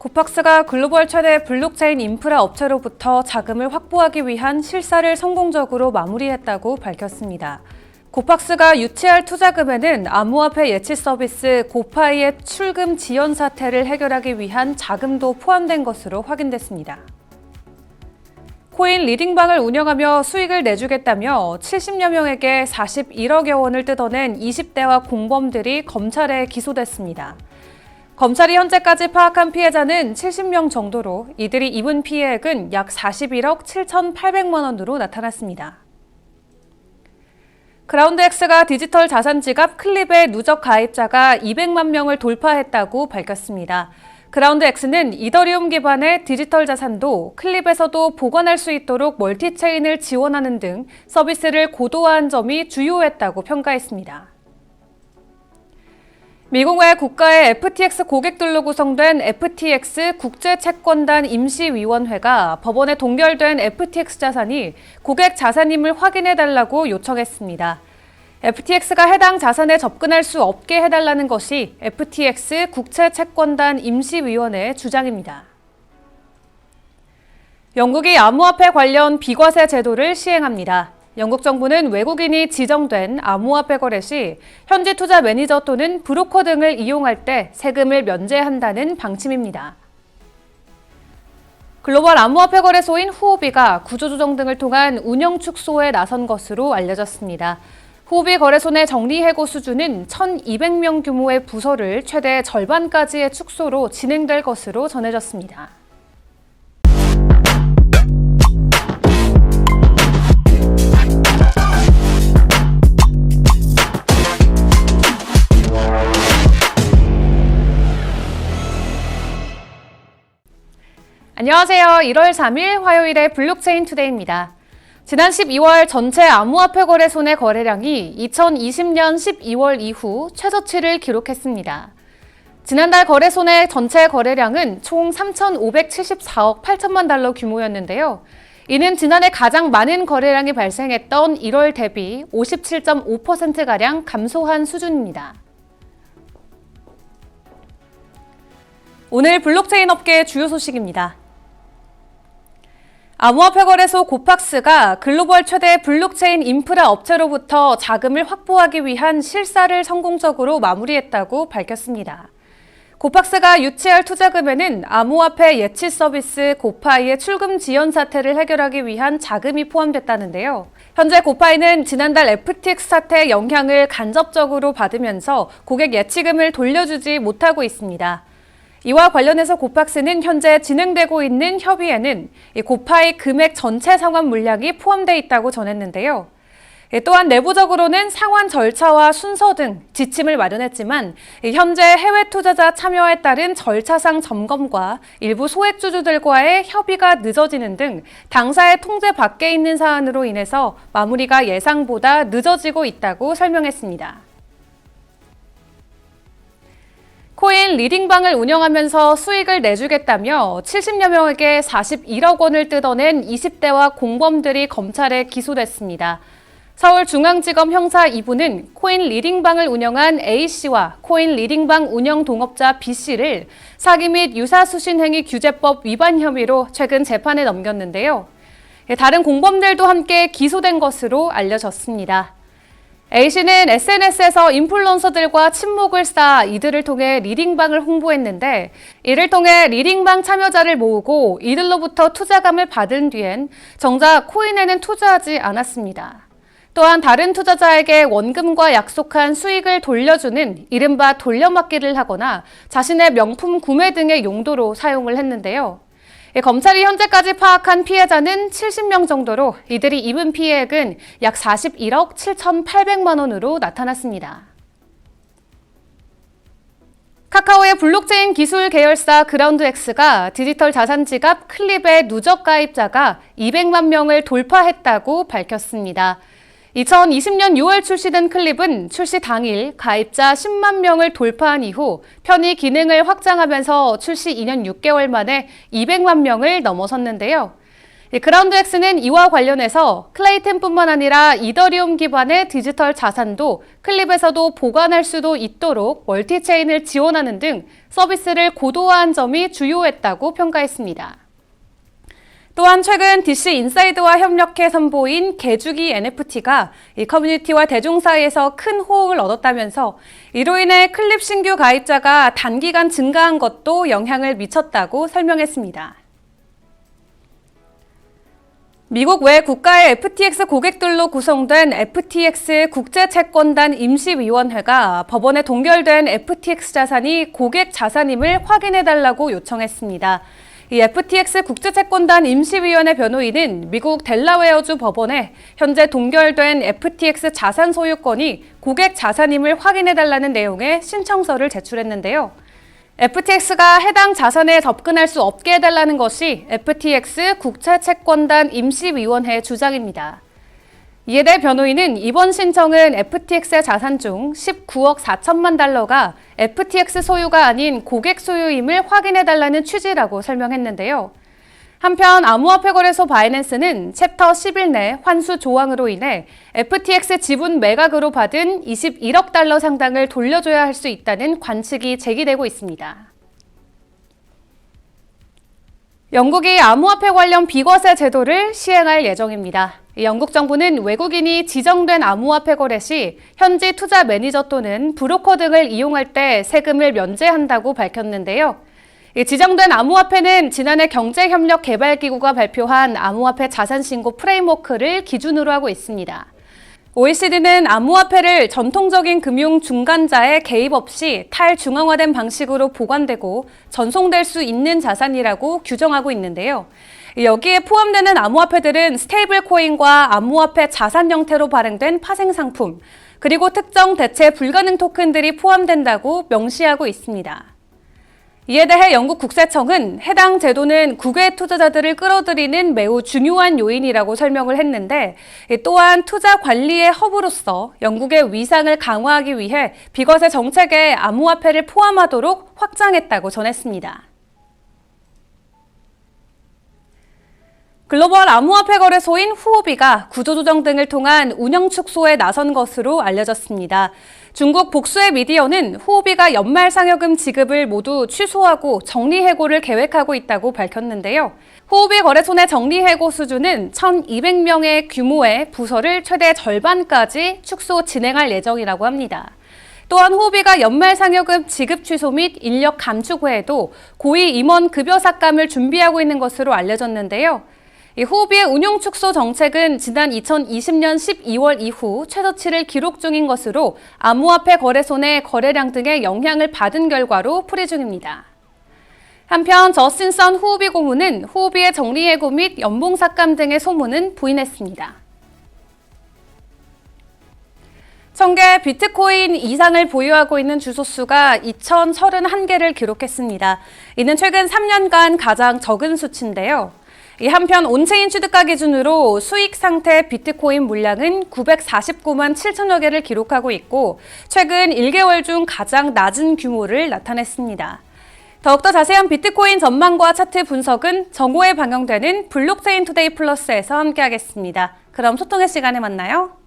코팍스가 글로벌 최대 블록체인 인프라 업체로부터 자금을 확보하기 위한 실사를 성공적으로 마무리했다고 밝혔습니다. 코팍스가 유치할 투자금에는 암호화폐 예치 서비스 고파이의 출금 지연 사태를 해결하기 위한 자금도 포함된 것으로 확인됐습니다. 코인 리딩방을 운영하며 수익을 내주겠다며 70여 명에게 41억여 원을 뜯어낸 20대와 공범들이 검찰에 기소됐습니다. 검찰이 현재까지 파악한 피해자는 70명 정도로 이들이 입은 피해액은 약 41억 7,800만 원으로 나타났습니다. 그라운드엑스가 디지털 자산 지갑 클립의 누적 가입자가 200만 명을 돌파했다고 밝혔습니다. 그라운드엑스는 이더리움 기반의 디지털 자산도 클립에서도 보관할 수 있도록 멀티체인을 지원하는 등 서비스를 고도화한 점이 주요했다고 평가했습니다. 미국의 국가의 FTX 고객들로 구성된 FTX 국제채권단 임시위원회가 법원에 동결된 FTX 자산이 고객 자산임을 확인해달라고 요청했습니다. FTX가 해당 자산에 접근할 수 없게 해달라는 것이 FTX 국채채권단 임시위원회의 주장입니다. 영국이 암호화폐 관련 비과세 제도를 시행합니다. 영국 정부는 외국인이 지정된 암호화폐 거래 시 현지 투자 매니저 또는 브로커 등을 이용할 때 세금을 면제한다는 방침입니다. 글로벌 암호화폐 거래소인 후오비가 구조조정 등을 통한 운영 축소에 나선 것으로 알려졌습니다. 후오비 거래소 내 정리해고 수준은 1,200명 규모의 부서를 최대 절반까지의 축소로 진행될 것으로 전해졌습니다. 안녕하세요. 1월 3일 화요일의 블록체인 투데이입니다. 지난 12월 전체 암호화폐 거래소 내 거래량이 2020년 12월 이후 최저치를 기록했습니다. 지난달 거래소 내 전체 거래량은 총 3,574억 8천만 달러 규모였는데요. 이는 지난해 가장 많은 거래량이 발생했던 1월 대비 57.5%가량 감소한 수준입니다. 오늘 블록체인 업계의 주요 소식입니다. 암호화폐 거래소 고팍스가 글로벌 최대 블록체인 인프라 업체로부터 자금을 확보하기 위한 실사를 성공적으로 마무리했다고 밝혔습니다. 고팍스가 유치할 투자금에는 암호화폐 예치 서비스 고파이의 출금 지연 사태를 해결하기 위한 자금이 포함됐다는데요. 현재 고파이는 지난달 FTX 사태의 영향을 간접적으로 받으면서 고객 예치금을 돌려주지 못하고 있습니다. 이와 관련해서 고팍스는 현재 진행되고 있는 협의에는 고파의 금액 전체 상환 물량이 포함되어 있다고 전했는데요. 또한 내부적으로는 상환 절차와 순서 등 지침을 마련했지만 현재 해외 투자자 참여에 따른 절차상 점검과 일부 소액주주들과의 협의가 늦어지는 등 당사의 통제 밖에 있는 사안으로 인해서 마무리가 예상보다 늦어지고 있다고 설명했습니다. 코인 리딩방을 운영하면서 수익을 내주겠다며 70여 명에게 41억 원을 뜯어낸 20대와 공범들이 검찰에 기소됐습니다. 서울중앙지검 형사 2부는 코인 리딩방을 운영한 A씨와 코인 리딩방 운영 동업자 B씨를 사기 및 유사수신행위 규제법 위반 혐의로 최근 재판에 넘겼는데요. 다른 공범들도 함께 기소된 것으로 알려졌습니다. A씨는 SNS에서 인플루언서들과 친목을 쌓아 이들을 통해 리딩방을 홍보했는데 이를 통해 리딩방 참여자를 모으고 이들로부터 투자감을 받은 뒤엔 정작 코인에는 투자하지 않았습니다. 또한 다른 투자자에게 원금과 약속한 수익을 돌려주는 이른바 돌려막기를 하거나 자신의 명품 구매 등의 용도로 사용을 했는데요. 예, 검찰이 현재까지 파악한 피해자는 70명 정도로 이들이 입은 피해액은 약 41억 7,800만 원으로 나타났습니다. 카카오의 블록체인 기술 계열사 그라운드엑스가 디지털 자산 지갑 클립의 누적 가입자가 200만 명을 돌파했다고 밝혔습니다. 2020년 6월 출시된 클립은 출시 당일 가입자 10만 명을 돌파한 이후 편의 기능을 확장하면서 출시 2년 6개월 만에 200만 명을 넘어섰는데요. 이 그라운드엑스는 이와 관련해서 클레이템뿐만 아니라 이더리움 기반의 디지털 자산도 클립에서도 보관할 수도 있도록 멀티체인을 지원하는 등 서비스를 고도화한 점이 주요했다고 평가했습니다. 또한 최근 DC 인사이드와 협력해 선보인 개주기 NFT가 이 커뮤니티와 대중 사이에서 큰 호응을 얻었다면서 이로 인해 클립 신규 가입자가 단기간 증가한 것도 영향을 미쳤다고 설명했습니다. 미국 외 국가의 FTX 고객들로 구성된 FTX 국제채권단 임시위원회가 법원에 동결된 FTX 자산이 고객 자산임을 확인해달라고 요청했습니다. 이 FTX 국제채권단 임시위원회 변호인은 미국 델라웨어주 법원에 현재 동결된 FTX 자산 소유권이 고객 자산임을 확인해달라는 내용의 신청서를 제출했는데요. FTX가 해당 자산에 접근할 수 없게 해달라는 것이 FTX 국채채권단 임시위원회의 주장입니다. 이에 대해 변호인은 이번 신청은 FTX의 자산 중 19억 4천만 달러가 FTX 소유가 아닌 고객 소유임을 확인해달라는 취지라고 설명했는데요. 한편 암호화폐 거래소 바이낸스는 챕터 10일 내 환수 조항으로 인해 FTX 지분 매각으로 받은 21억 달러 상당을 돌려줘야 할 수 있다는 관측이 제기되고 있습니다. 영국이 암호화폐 관련 비과세 제도를 시행할 예정입니다. 영국 정부는 외국인이 지정된 암호화폐 거래 시 현지 투자 매니저 또는 브로커 등을 이용할 때 세금을 면제한다고 밝혔는데요. 지정된 암호화폐는 지난해 경제협력개발기구가 발표한 암호화폐 자산신고 프레임워크를 기준으로 하고 있습니다. OECD는 암호화폐를 전통적인 금융 중간자의 개입 없이 탈중앙화된 방식으로 보관되고 전송될 수 있는 자산이라고 규정하고 있는데요. 여기에 포함되는 암호화폐들은 스테이블 코인과 암호화폐 자산 형태로 발행된 파생 상품, 그리고 특정 대체 불가능 토큰들이 포함된다고 명시하고 있습니다. 이에 대해 영국 국세청은 해당 제도는 국외 투자자들을 끌어들이는 매우 중요한 요인이라고 설명을 했는데 또한 투자 관리의 허브로서 영국의 위상을 강화하기 위해 비과세 정책에 암호화폐를 포함하도록 확장했다고 전했습니다. 글로벌 암호화폐 거래소인 후오비가 구조조정 등을 통한 운영 축소에 나선 것으로 알려졌습니다. 중국 복수의 미디어는 후오비가 연말 상여금 지급을 모두 취소하고 정리해고를 계획하고 있다고 밝혔는데요. 후오비 거래소 내 정리해고 수준은 1,200명의 규모의 부서를 최대 절반까지 축소 진행할 예정이라고 합니다. 또한 후비가 연말 상여금 지급 취소 및 인력 감축 외에도 고위 임원 급여 삭감을 준비하고 있는 것으로 알려졌는데요. 이 호비의 운용 축소 정책은 지난 2020년 12월 이후 최저치를 기록 중인 것으로 암호화폐 거래소 내 거래량 등의 영향을 받은 결과로 풀이 중입니다. 한편 저스틴 선 후비 고문은 후비의 정리해고 및 연봉 삭감 등의 소문은 부인했습니다. 천개 비트코인 이상을 보유하고 있는 주소수가 2,031개를 기록했습니다. 이는 최근 3년간 가장 적은 수치인데요. 이 한편 온체인 취득가 기준으로 수익 상태 비트코인 물량은 949만 7천여 개를 기록하고 있고 최근 1개월 중 가장 낮은 규모를 나타냈습니다. 더욱더 자세한 비트코인 전망과 차트 분석은 정오에 방영되는 블록체인 투데이 플러스에서 함께하겠습니다. 그럼 소통의 시간에 만나요.